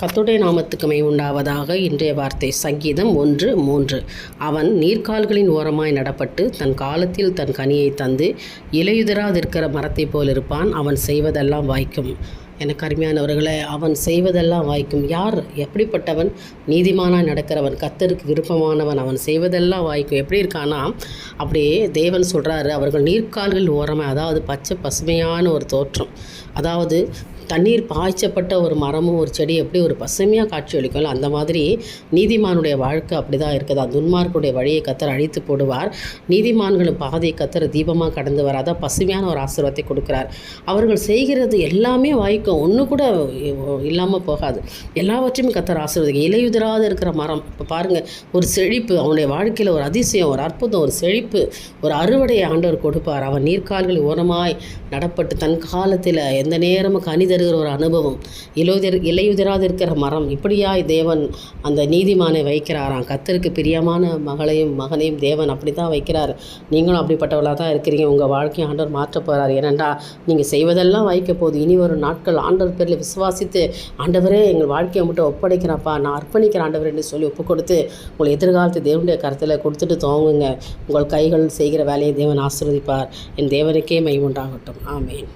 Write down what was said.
கத்துடைய நாமத்துக்குமே உண்டாவதாக இன்றைய வார்த்தை சங்கீதம் ஒன்று மூன்று. அவன் நீர்க்கால்களின் ஓரமாய் நடப்பட்டு தன் காலத்தில் தன் கனியை தந்து இலையுதிராதிருக்கிற மரத்தைப் போல் இருப்பான் அவன் செய்வதெல்லாம் வாய்க்கும். எனக்கு அருமையானவர்களை அவன் செய்வதெல்லாம் வாய்க்கும். யார் எப்படிப்பட்டவன்? நீதிமானாக நடக்கிறவன் கத்தருக்கு விருப்பமானவன் அவன் செய்வதெல்லாம் வாய்க்கும். எப்படி இருக்கானா அப்படியே தேவன் சொல்கிறாரு அவர்கள் நீர்க்கால்கள் ஓரமாக அதாவது பச்சை பசுமையான ஒரு தோற்றம். அதாவது தண்ணீர் பாய்ச்சப்பட்ட ஒரு மரமும் ஒரு செடி எப்படி ஒரு பசுமையாக காட்சியளிக்கும்ல அந்த மாதிரி நீதிமானுடைய வாழ்க்கை அப்படி தான் இருக்குது. அந்த துன்மார்க்குடைய வழியை கத்தர் அழித்து போடுவார். நீதிமான்களும் பாதையை கத்தர் தீபமாக கடந்து வர அதான் பசுமையான ஒரு ஆசீர்வாதத்தை கொடுக்குறார். அவர்கள் செய்கிறது எல்லாமே வாய்க்கும். ஒன்று கூட இல்லாமல் போகாது. எல்லாவற்றையும் கத்தர் ஆசீர்வதிக்கும் இலையுதிராத இருக்கிற மரம். இப்போ பாருங்கள் ஒரு செழிப்பு அவனுடைய வாழ்க்கையில் ஒரு அதிசயம் ஒரு அற்புதம் ஒரு செழிப்பு ஒரு அறுவடையை ஆண்டவர் கொடுப்பார். அவன் நீர்க்கால்கள் ஓரமாய் நடப்பட்டு தன் காலத்தில் எந்த நேரமும் கனி தருகிற ஒரு அனுபவம். இலையுதிர் இலையுதிராது இருக்கிற மரம். இப்படியாய் தேவன் அந்த நீதிமானை வைக்கிறாராம். கத்தருக்கு பிரியமான மகளையும் மகனையும் தேவன் அப்படி தான் வைக்கிறார். நீங்களும் அப்படிப்பட்டவளாக தான் இருக்கிறீங்க. உங்கள் வாழ்க்கையை ஆண்டவர் மாற்றப் போகிறார் ஏனென்றா நீங்கள் செய்வதெல்லாம் வைக்க போகுது. இனி வரும் நாட்கள் ஆண்டவர் பேரில் விசுவாசித்து ஆண்டவரே எங்கள் வாழ்க்கையை மட்டும் ஒப்படைக்கிறப்பா நான் அர்ப்பணிக்கிற என்று சொல்லி ஒப்பு கொடுத்து உங்கள் எதிர்காலத்தை தேவனுடைய கருத்தில் கொடுத்துட்டு துவங்குங்க. உங்கள் கைகள் செய்கிற வேலையை தேவன் ஆசீர்வதிப்பார். என் தேவனுக்கே மை உண்டாகட்டும். ஆமேன்.